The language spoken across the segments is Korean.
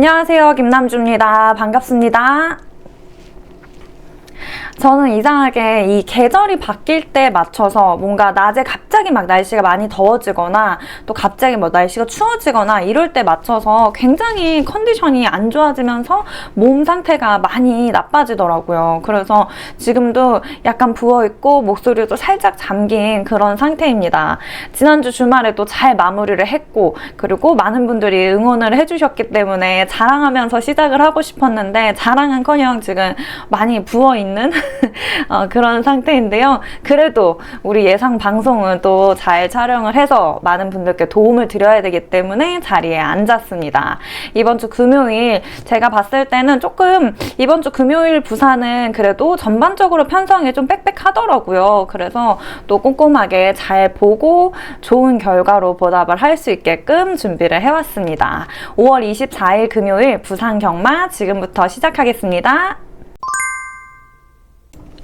안녕하세요. 김남주입니다. 반갑습니다. 저는 이상하게 이 계절이 바뀔 때 맞춰서 뭔가 낮에 갑자기 막 날씨가 많이 더워지거나 또 갑자기 뭐 날씨가 추워지거나 이럴 때 맞춰서 굉장히 컨디션이 안 좋아지면서 몸 상태가 많이 나빠지더라고요. 그래서 지금도 약간 부어있고 목소리도 살짝 잠긴 그런 상태입니다. 지난주 주말에도 잘 마무리를 했고 그리고 많은 분들이 응원을 해주셨기 때문에 자랑하면서 시작을 하고 싶었는데 자랑은커녕 지금 많이 부어있는 어, 그런 상태인데요. 그래도 우리 예상 방송은 또 잘 촬영을 해서 많은 분들께 도움을 드려야 되기 때문에 자리에 앉았습니다. 이번 주 금요일 제가 봤을 때는 조금 이번 주 금요일 부산은 그래도 전반적으로 편성이 좀 빽빽하더라고요. 그래서 또 꼼꼼하게 잘 보고 좋은 결과로 보답을 할 수 있게끔 준비를 해왔습니다. 5월 24일 금요일 부산 경마 지금부터 시작하겠습니다.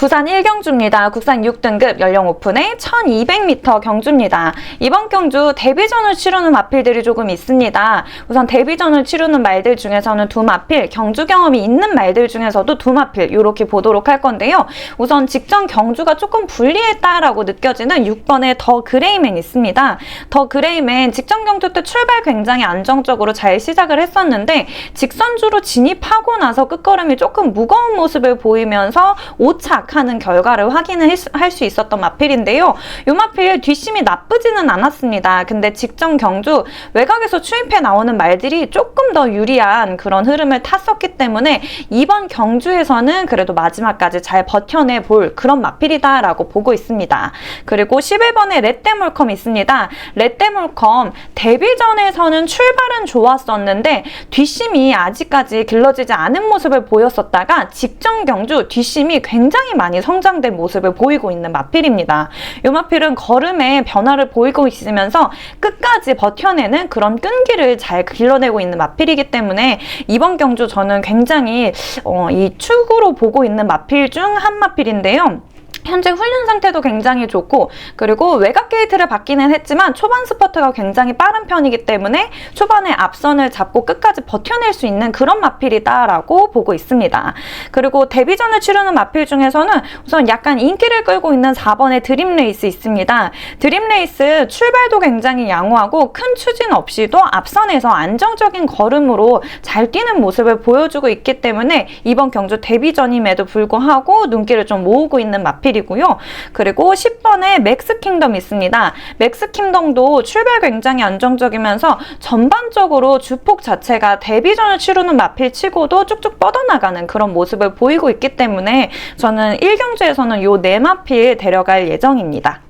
부산 1경주입니다. 국산 6등급 연령 오픈의 1200m 경주입니다. 이번 경주 데뷔전을 치르는 마필들이 조금 있습니다. 우선 데뷔전을 치르는 말들 중에서는 두 마필, 경주 경험이 있는 말들 중에서도 두 마필 이렇게 보도록 할 건데요. 우선 직전 경주가 조금 불리했다라고 느껴지는 6번의 더 그레이맨 있습니다. 더 그레이맨 직전 경주 때 출발 굉장히 안정적으로 잘 시작을 했었는데 직선주로 진입하고 나서 끝걸음이 조금 무거운 모습을 보이면서 5차 하는 결과를 확인을 할 수 있었던 마필인데요. 이 마필 뒷심이 나쁘지는 않았습니다. 근데 직전 경주 외곽에서 추입해 나오는 말들이 조금 더 유리한 그런 흐름을 탔었기 때문에 이번 경주에서는 그래도 마지막까지 잘 버텨내 볼 그런 마필이다라고 보고 있습니다. 그리고 11번에 레떼몰컴 있습니다. 레떼몰컴 데뷔전에서는 출발은 좋았었는데 뒷심이 아직까지 길러지지 않은 모습을 보였었다가 직전 경주 뒷심이 굉장히 많이 성장된 모습을 보이고 있는 마필입니다. 이 마필은 걸음에 변화를 보이고 있으면서 끝까지 버텨내는 그런 끈기를 잘 길러내고 있는 마필이기 때문에 이번 경주 저는 굉장히 어, 이 축으로 보고 있는 마필 중 한 마필인데요. 현재 훈련 상태도 굉장히 좋고 그리고 외곽 게이트를 받기는 했지만 초반 스퍼트가 굉장히 빠른 편이기 때문에 초반에 앞선을 잡고 끝까지 버텨낼 수 있는 그런 마필이다라고 보고 있습니다. 그리고 데뷔전을 치르는 마필 중에서는 우선 약간 인기를 끌고 있는 4번의 드림 레이스 있습니다. 드림 레이스 출발도 굉장히 양호하고 큰 추진 없이도 앞선에서 안정적인 걸음으로 잘 뛰는 모습을 보여주고 있기 때문에 이번 경주 데뷔전임에도 불구하고 눈길을 좀 모으고 있는 마필 필이고요. 그리고 10번에 맥스 킹덤 있습니다. 맥스 킹덤도 출발 굉장히 안정적이면서 전반적으로 주폭 자체가 데뷔전을 치르는 마필 치고도 쭉쭉 뻗어나가는 그런 모습을 보이고 있기 때문에 저는 1경주에서는 요 네 마필 데려갈 예정입니다.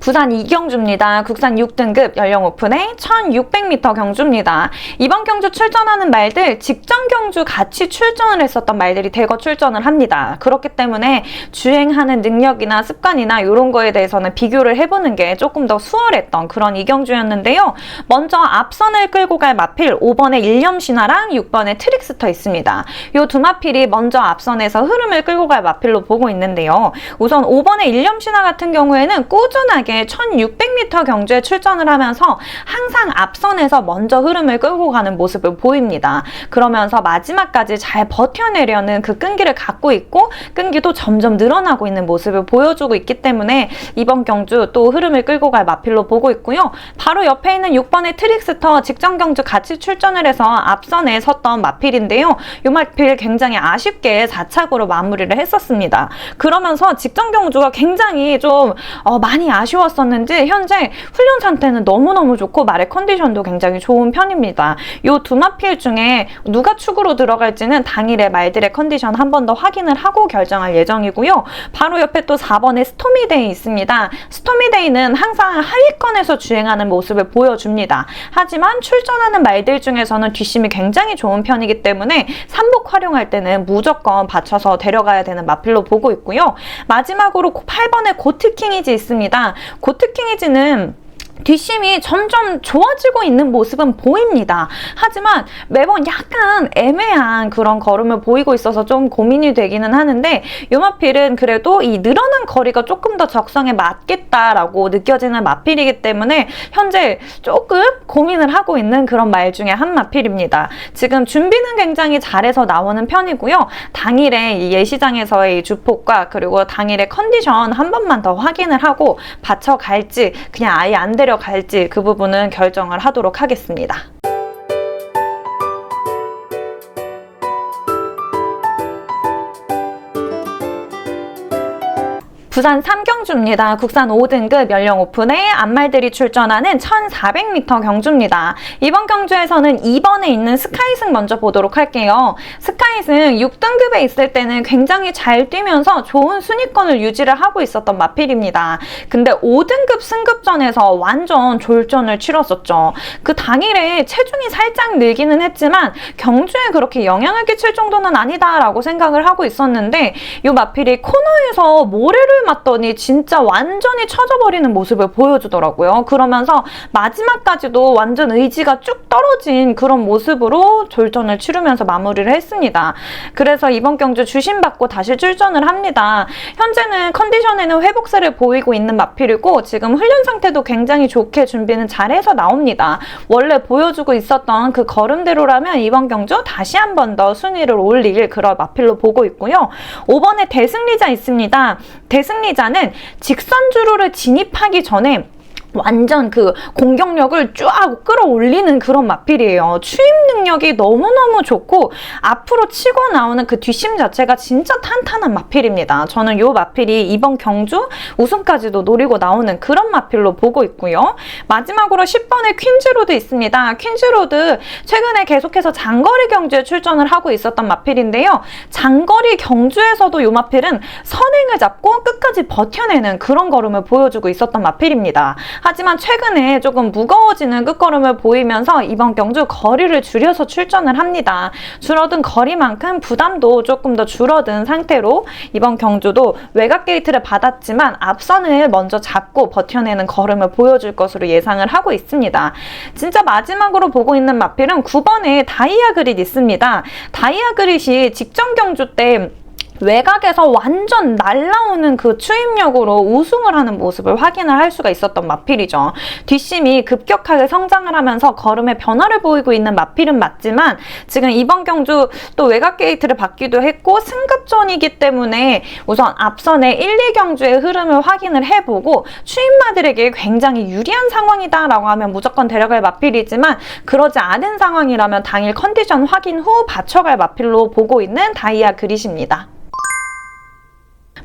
부산 이경주입니다. 국산 6등급 연령 오픈의 1600m 경주입니다. 이번 경주 출전하는 말들 직전 경주 같이 출전을 했었던 말들이 대거 출전을 합니다. 그렇기 때문에 주행하는 능력이나 습관이나 이런 거에 대해서는 비교를 해보는 게 조금 더 수월했던 그런 이경주였는데요. 먼저 앞선을 끌고 갈 마필 5번의 일념신화랑 6번의 트릭스터 있습니다. 이 두 마필이 먼저 앞선에서 흐름을 끌고 갈 마필로 보고 있는데요. 우선 5번의 일념신화 같은 경우에는 꾸준하게 이렇게 1600m 경주에 출전을 하면서 항상 앞선에서 먼저 흐름을 끌고 가는 모습을 보입니다. 그러면서 마지막까지 잘 버텨내려는 그 끈기를 갖고 있고 끈기도 점점 늘어나고 있는 모습을 보여주고 있기 때문에 이번 경주 또 흐름을 끌고 갈 마필로 보고 있고요. 바로 옆에 있는 6번의 트릭스터 직전 경주 같이 출전을 해서 앞선에 섰던 마필인데요. 이 마필 굉장히 아쉽게 4착으로 마무리를 했었습니다. 그러면서 직전 경주가 굉장히 좀 어, 많이 아쉬워 어려웠었는지 현재 훈련 상태는 너무너무 좋고 말의 컨디션도 굉장히 좋은 편입니다. 이두 마필 중에 누가 축으로 들어갈지는 당일에 말들의 컨디션 한 번 더 확인을 하고 결정할 예정이고요. 바로 옆에 또 4번의 스토미데이 있습니다. 스토미데이는 항상 하위권에서 주행하는 모습을 보여줍니다. 하지만 출전하는 말들 중에서는 뒷심이 굉장히 좋은 편이기 때문에 삼복 활용할 때는 무조건 받쳐서 데려가야 되는 마필로 보고 있고요. 마지막으로 8번의 고트킹이지 있습니다. 고트킹이지는 뒷심이 점점 좋아지고 있는 모습은 보입니다. 하지만 매번 약간 애매한 그런 걸음을 보이고 있어서 좀 고민이 되기는 하는데 요마필은 그래도 이 늘어난 거리가 조금 더 적성에 맞겠다라고 느껴지는 마필이기 때문에 현재 조금 고민을 하고 있는 그런 말 중에 한 마필입니다. 지금 준비는 굉장히 잘해서 나오는 편이고요. 당일에 이 예시장에서의 이 주폭과 그리고 당일의 컨디션 한 번만 더 확인을 하고 받쳐 갈지 그냥 아예 안 데려갈지 그 부분은 결정을 하도록 하겠습니다. 부산 삼경주입니다. 국산 5등급 연령 오픈에 안말들이 출전하는 1400m 경주입니다. 이번 경주에서는 2번에 있는 스카이승 먼저 보도록 할게요. 스카이승 6등급에 있을 때는 굉장히 잘 뛰면서 좋은 순위권을 유지를 하고 있었던 마필입니다. 근데 5등급 승급전에서 완전 졸전을 치렀었죠. 그 당일에 체중이 살짝 늘기는 했지만 경주에 그렇게 영향을 끼칠 정도는 아니다라고 생각을 하고 있었는데 이 마필이 코너에서 모래를 맞더니 진짜 완전히 쳐져버리는 모습을 보여주더라고요. 그러면서 마지막까지도 완전 의지가 쭉 떨어진 그런 모습으로 졸전을 치르면서 마무리를 했습니다. 그래서 이번 경주 주심받고 다시 출전을 합니다. 현재는 컨디션에는 회복세를 보이고 있는 마필이고 지금 훈련 상태도 굉장히 좋게 준비는 잘해서 나옵니다. 원래 보여주고 있었던 그 걸음대로라면 이번 경주 다시 한 번 더 순위를 올릴 그런 마필로 보고 있고요. 5번에 대승리자 있습니다. 대승 리자는 직선 주로를 진입하기 전에 완전 그 공격력을 쫙 끌어올리는 그런 마필이에요. 추임 능력이 너무너무 좋고 앞으로 치고 나오는 그 뒷심 자체가 진짜 탄탄한 마필입니다. 저는 이 마필이 이번 경주 우승까지도 노리고 나오는 그런 마필로 보고 있고요. 마지막으로 10번에 퀸즈로드 있습니다. 퀸즈로드 최근에 계속해서 장거리 경주에 출전을 하고 있었던 마필인데요. 장거리 경주에서도 이 마필은 선행을 잡고 끝까지 버텨내는 그런 걸음을 보여주고 있었던 마필입니다. 하지만 최근에 조금 무거워지는 끝걸음을 보이면서 이번 경주 거리를 줄여서 출전을 합니다. 줄어든 거리만큼 부담도 조금 더 줄어든 상태로 이번 경주도 외곽 게이트를 받았지만 앞선을 먼저 잡고 버텨내는 걸음을 보여줄 것으로 예상을 하고 있습니다. 진짜 마지막으로 보고 있는 마필은 9번에 다이아 그릿 있습니다. 다이아 그릿이 직전 경주 때 외곽에서 완전 날라오는 그 추임력으로 우승을 하는 모습을 확인을 할 수가 있었던 마필이죠. 뒷심이 급격하게 성장을 하면서 걸음에 변화를 보이고 있는 마필은 맞지만 지금 이번 경주 또 외곽 게이트를 받기도 했고 승급전이기 때문에 우선 앞선의 1, 2경주의 흐름을 확인을 해보고 추임마들에게 굉장히 유리한 상황이다라고 하면 무조건 데려갈 마필이지만 그러지 않은 상황이라면 당일 컨디션 확인 후 받쳐갈 마필로 보고 있는 다이아 그릿입니다.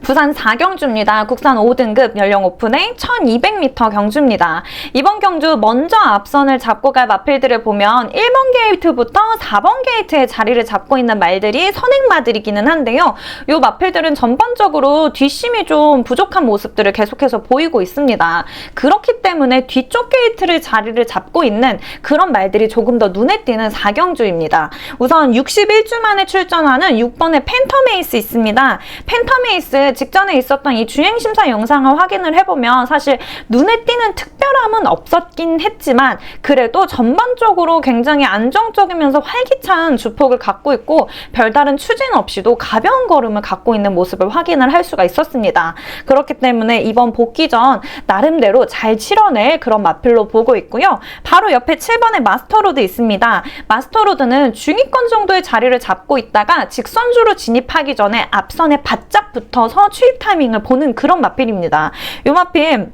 부산 4경주입니다. 국산 5등급 연령 오픈의 1200m 경주입니다. 이번 경주 먼저 앞선을 잡고 갈 마필들을 보면 1번 게이트부터 4번 게이트에 자리를 잡고 있는 말들이 선행마들이기는 한데요. 이 마필들은 전반적으로 뒷심이 좀 부족한 모습들을 계속해서 보이고 있습니다. 그렇기 때문에 뒤쪽 게이트를 자리를 잡고 있는 그런 말들이 조금 더 눈에 띄는 4경주입니다. 우선 61주 만에 출전하는 6번의 팬터메이스 있습니다. 팬터메이스 직전에 있었던 이 주행심사 영상을 확인을 해보면 사실 눈에 띄는 특별함은 없었긴 했지만 그래도 전반적으로 굉장히 안정적이면서 활기찬 주폭을 갖고 있고 별다른 추진 없이도 가벼운 걸음을 갖고 있는 모습을 확인을 할 수가 있었습니다. 그렇기 때문에 이번 복귀 전 나름대로 잘 치러낼 그런 마필로 보고 있고요. 바로 옆에 7번의 마스터로드 있습니다. 마스터로드는 중위권 정도의 자리를 잡고 있다가 직선주로 진입하기 전에 앞선에 바짝 붙어 서 추입 타이밍을 보는 그런 마필입니다. 이 마필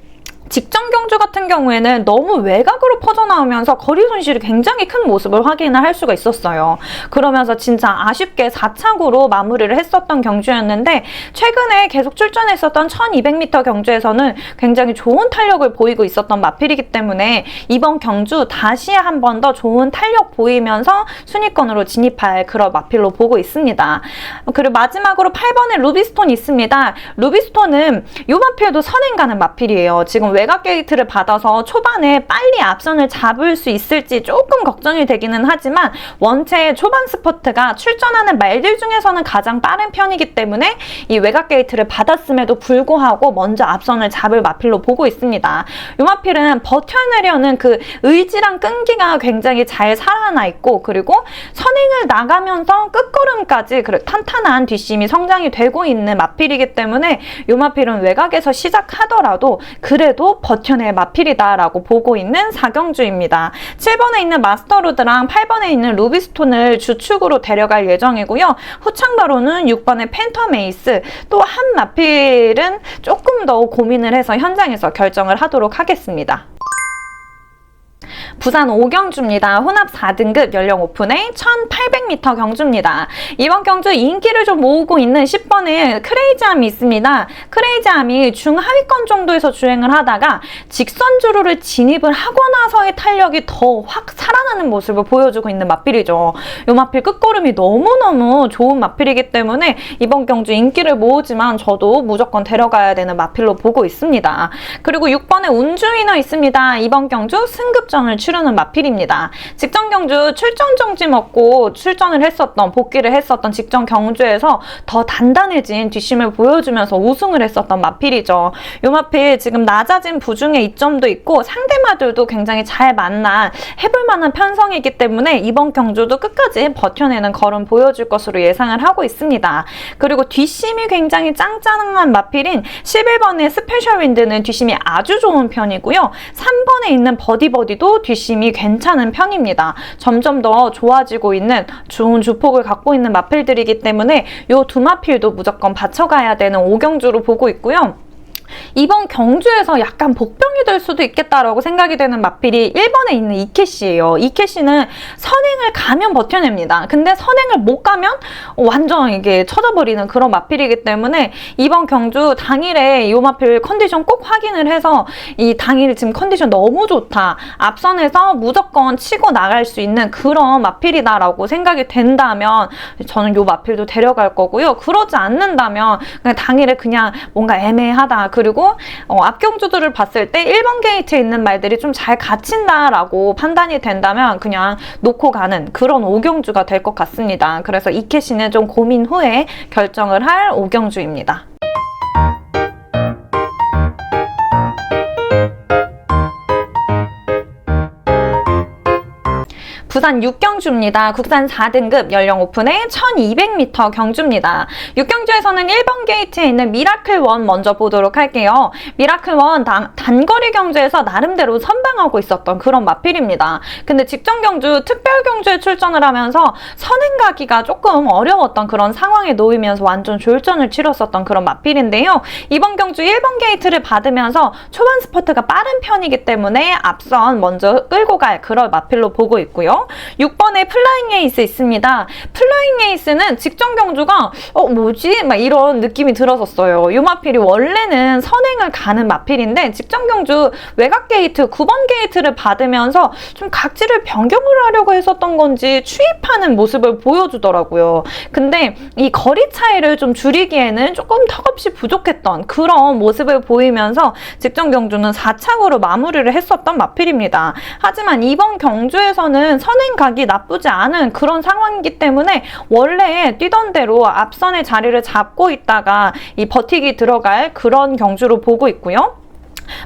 직전 경주 같은 경우에는 너무 외곽으로 퍼져나오면서 거리 손실이 굉장히 큰 모습을 확인을 할 수가 있었어요. 그러면서 진짜 아쉽게 4착으로 마무리를 했었던 경주였는데 최근에 계속 출전했었던 1200m 경주에서는 굉장히 좋은 탄력을 보이고 있었던 마필이기 때문에 이번 경주 다시 한 번 더 좋은 탄력 보이면서 순위권으로 진입할 그런 마필로 보고 있습니다. 그리고 마지막으로 8번에 루비스톤 있습니다. 루비스톤은 요 마필도 선행 가는 마필이에요. 지금 외곽 게이트를 받아서 초반에 빨리 앞선을 잡을 수 있을지 조금 걱정이 되기는 하지만 원체 초반 스퍼트가 출전하는 말들 중에서는 가장 빠른 편이기 때문에 이 외곽 게이트를 받았음에도 불구하고 먼저 앞선을 잡을 마필로 보고 있습니다. 요 마필은 버텨내려는 그 의지랑 끈기가 굉장히 잘 살아나 있고 그리고 선행을 나가면서 끝걸음까지 그 탄탄한 뒷심이 성장이 되고 있는 마필이기 때문에 요 마필은 외곽에서 시작하더라도 그래도 버텨낼 마필이다라고 보고 있는 사경주입니다. 7번에 있는 마스터로드랑 8번에 있는 루비스톤을 주축으로 데려갈 예정이고요. 후창바로는 6번의 팬텀 에이스 또 한 마필은 조금 더 고민을 해서 현장에서 결정을 하도록 하겠습니다. 부산 오경주입니다. 혼합 4등급 연령 오픈의 1800m 경주입니다. 이번 경주 인기를 좀 모으고 있는 10번에 크레이지암이 있습니다. 크레이지암이 중하위권 정도에서 주행을 하다가 직선 주로를 진입을 하고 나서의 탄력이 더 확 살아나는 모습을 보여주고 있는 마필이죠. 이 마필 끝걸음이 너무너무 좋은 마필이기 때문에 이번 경주 인기를 모으지만 저도 무조건 데려가야 되는 마필로 보고 있습니다. 그리고 6번에 운주위너 있습니다. 이번 경주 승급 전을 치르는 마필입니다. 직전 경주 출전 정지 먹고 출전을 했었던 복귀를 했었던 직전 경주에서 더 단단해진 뒷심을 보여주면서 우승을 했었던 마필이죠. 이 마필 지금 낮아진 부중의 이점도 있고 상대마들도 굉장히 잘 만난 해볼 만한 편성이기 때문에 이번 경주도 끝까지 버텨내는 걸음 보여줄 것으로 예상을 하고 있습니다. 그리고 뒷심이 굉장히 짱짱한 마필인 11번의 스페셜 윈드는 뒷심이 아주 좋은 편이고요. 3번에 있는 버디버디도 뒷심이 괜찮은 편입니다. 점점 더 좋아지고 있는 좋은 주폭을 갖고 있는 마필들이기 때문에 이 두 마필도 무조건 받쳐가야 되는 오경주로 보고 있고요. 이번 경주에서 약간 복병이 될 수도 있겠다라고 생각이 되는 마필이 1번에 있는 이캐시예요. 이캐시는 선행을 가면 버텨냅니다. 근데 선행을 못 가면 완전 이게 쳐져버리는 그런 마필이기 때문에 이번 경주 당일에 이 마필 컨디션 꼭 확인을 해서 이 당일 지금 컨디션 너무 좋다. 앞선에서 무조건 치고 나갈 수 있는 그런 마필이다라고 생각이 된다면 저는 이 마필도 데려갈 거고요. 그러지 않는다면 그냥 당일에 그냥 뭔가 애매하다. 그리고 어, 앞경주들을 봤을 때 1번 게이트에 있는 말들이 좀 잘 갇힌다라고 판단이 된다면 그냥 놓고 가는 그런 오경주가 될 것 같습니다. 그래서 이 캐시는 좀 고민 후에 결정을 할 오경주입니다. 부산 6경주입니다. 국산 4등급 연령 오픈의 1200m 경주입니다. 6경주에서는 1번 게이트에 있는 미라클 원 먼저 보도록 할게요. 미라클 원 단, 단거리 경주에서 나름대로 선방하고 있었던 그런 마필입니다. 근데 직전 경주, 특별 경주에 출전을 하면서 선행 가기가 조금 어려웠던 그런 상황에 놓이면서 완전 졸전을 치렀었던 그런 마필인데요. 이번 경주 1번 게이트를 받으면서 초반 스퍼트가 빠른 편이기 때문에 앞선 먼저 끌고 갈 그런 마필로 보고 있고요. 6번에 플라잉 에이스 있습니다. 플라잉 에이스는 직전 경주가 어 뭐지? 막 이런 느낌이 들었었어요. 이 마필이 원래는 선행을 가는 마필인데 직전 경주 외곽 게이트 9번 게이트를 받으면서 좀 각지를 변경을 하려고 했었던 건지 추입하는 모습을 보여주더라고요. 근데 이 거리 차이를 좀 줄이기에는 조금 턱없이 부족했던 그런 모습을 보이면서 직전 경주는 4착으로 마무리를 했었던 마필입니다. 하지만 이번 경주에서는 선행 각이 나쁘지 않은 그런 상황이기 때문에 원래 뛰던 대로 앞선의 자리를 잡고 있다가 이 버티기 들어갈 그런 경주로 보고 있고요.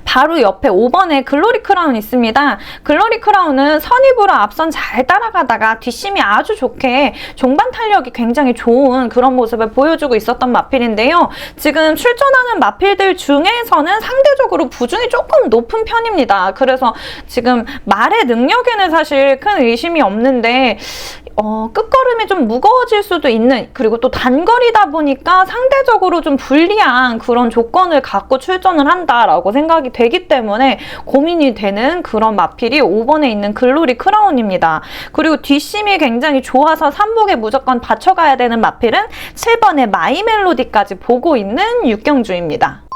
바로 옆에 5번에 글로리 크라운 있습니다. 글로리 크라운은 선입으로 앞선 잘 따라가다가 뒷심이 아주 좋게 종반 탄력이 굉장히 좋은 그런 모습을 보여주고 있었던 마필인데요. 지금 출전하는 마필들 중에서는 상대적으로 부중이 조금 높은 편입니다. 그래서 지금 말의 능력에는 사실 큰 의심이 없는데 어, 끝걸음이 좀 무거워질 수도 있는 그리고 또 단거리다 보니까 상대적으로 좀 불리한 그런 조건을 갖고 출전을 한다라고 생각 이 되기 때문에 고민이 되는 그런 마필이 5번에 있는 글로리 크라운입니다. 그리고 뒷심이 굉장히 좋아서 3복에 무조건 받쳐가야 되는 마필은 7번의 마이 멜로디까지 보고 있는 육경주입니다.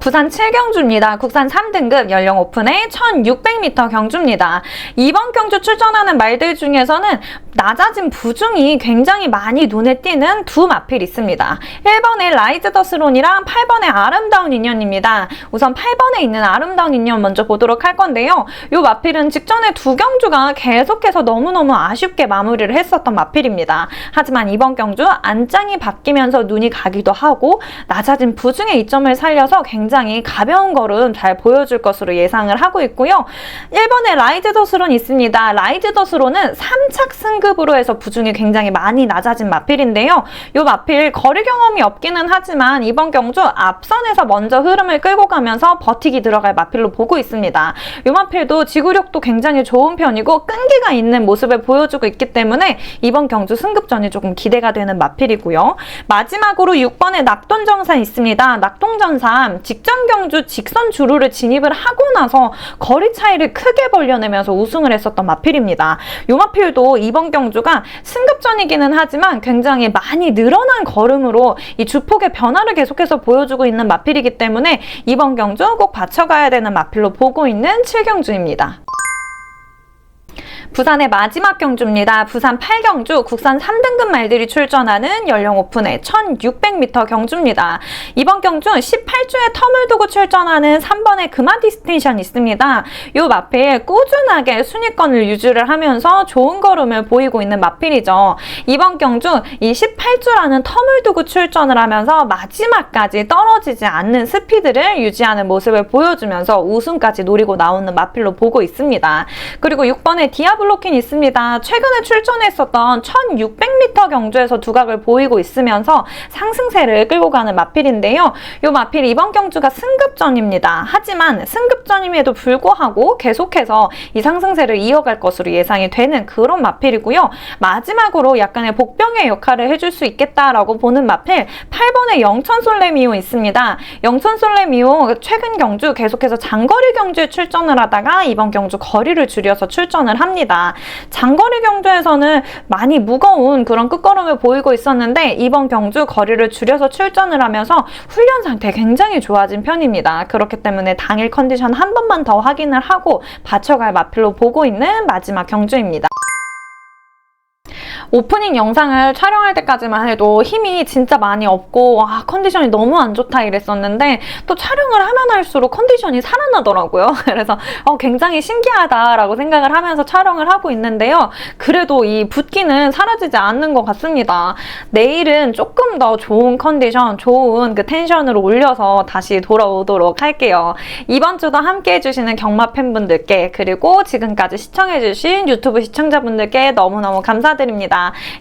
부산 7경주입니다. 국산 3등급 연령 오픈의 1600m 경주입니다. 이번 경주 출전하는 말들 중에서는 낮아진 부중이 굉장히 많이 눈에 띄는 두 마필이 있습니다. 1번의 라이즈 더스론이랑 8번의 아름다운 인연입니다. 우선 8번에 있는 아름다운 인연 먼저 보도록 할 건데요. 이 마필은 직전에 두 경주가 계속해서 너무너무 아쉽게 마무리를 했었던 마필입니다. 하지만 이번 경주 안장이 바뀌면서 눈이 가기도 하고 낮아진 부중의 이점을 살려서 굉장히 가벼운 걸음 잘 보여줄 것으로 예상을 하고 있고요. 1번에 라이즈 더스론 있습니다. 라이즈 더스론은 3착 승 급으로 해서 부중이 굉장히 많이 낮아진 마필인데요. 이 마필 거리 경험이 없기는 하지만 이번 경주 앞선에서 먼저 흐름을 끌고 가면서 버티기 들어갈 마필로 보고 있습니다. 이 마필도 지구력도 굉장히 좋은 편이고 끈기가 있는 모습을 보여주고 있기 때문에 이번 경주 승급전이 조금 기대가 되는 마필이고요. 마지막으로 6번에 낙동정산 있습니다. 낙동전산 직전 경주 직선 주루를 진입을 하고 나서 거리 차이를 크게 벌려내면서 우승을 했었던 마필입니다. 이 마필도 이번 경주가 승급전이기는 하지만 굉장히 많이 늘어난 걸음으로 이 주폭의 변화를 계속해서 보여주고 있는 마필이기 때문에 이번 경주 꼭 받쳐가야 되는 마필로 보고 있는 7경주입니다. 부산의 마지막 경주입니다. 부산 8경주 국산 3등급 말들이 출전하는 연령 오픈의 1600m 경주입니다. 이번 경주 18주의 텀을 두고 출전하는 3번의 금화 디스틴션 있습니다. 이 마필 꾸준하게 순위권을 유지를 하면서 좋은 걸음을 보이고 있는 마필이죠. 이번 경주 이 18주라는 텀을 두고 출전을 하면서 마지막까지 떨어지지 않는 스피드를 유지하는 모습을 보여주면서 우승까지 노리고 나오는 마필로 보고 있습니다. 그리고 6번의 디아 블로킨 있습니다. 최근에 출전했었던 1600m 경주에서 두각을 보이고 있으면서 상승세를 끌고 가는 마필인데요. 이 마필 이번 경주가 승급전입니다. 하지만 승급전임에도 불구하고 계속해서 이 상승세를 이어갈 것으로 예상이 되는 그런 마필이고요. 마지막으로 약간의 복병의 역할을 해줄 수 있겠다라고 보는 마필 8번의 영천솔레미오 있습니다. 영천솔레미오 최근 경주 계속해서 장거리 경주에 출전을 하다가 이번 경주 거리를 줄여서 출전을 합니다. 장거리 경주에서는 많이 무거운 그런 끝걸음을 보이고 있었는데 이번 경주 거리를 줄여서 출전을 하면서 훈련 상태 굉장히 좋아진 편입니다. 그렇기 때문에 당일 컨디션 한 번만 더 확인을 하고 받쳐갈 마필로 보고 있는 마지막 경주입니다. 오프닝 영상을 촬영할 때까지만 해도 힘이 진짜 많이 없고 와 컨디션이 너무 안 좋다 이랬었는데 또 촬영을 하면 할수록 컨디션이 살아나더라고요. 그래서 어, 굉장히 신기하다라고 생각을 하면서 촬영을 하고 있는데요. 그래도 이 붓기는 사라지지 않는 것 같습니다. 내일은 조금 더 좋은 컨디션, 좋은 그 텐션으로 올려서 다시 돌아오도록 할게요. 이번 주도 함께 해주시는 경마 팬분들께 그리고 지금까지 시청해주신 유튜브 시청자분들께 너무너무 감사드립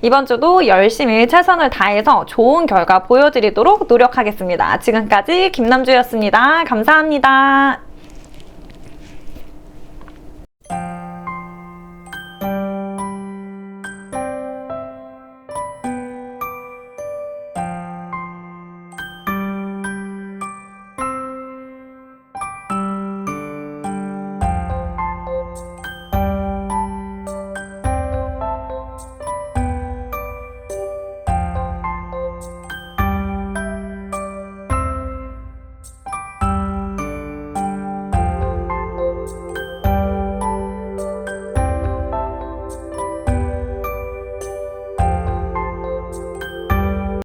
이번 주도 열심히 최선을 다해서 좋은 결과 보여드리도록 노력하겠습니다. 지금까지 김남주였습니다. 감사합니다.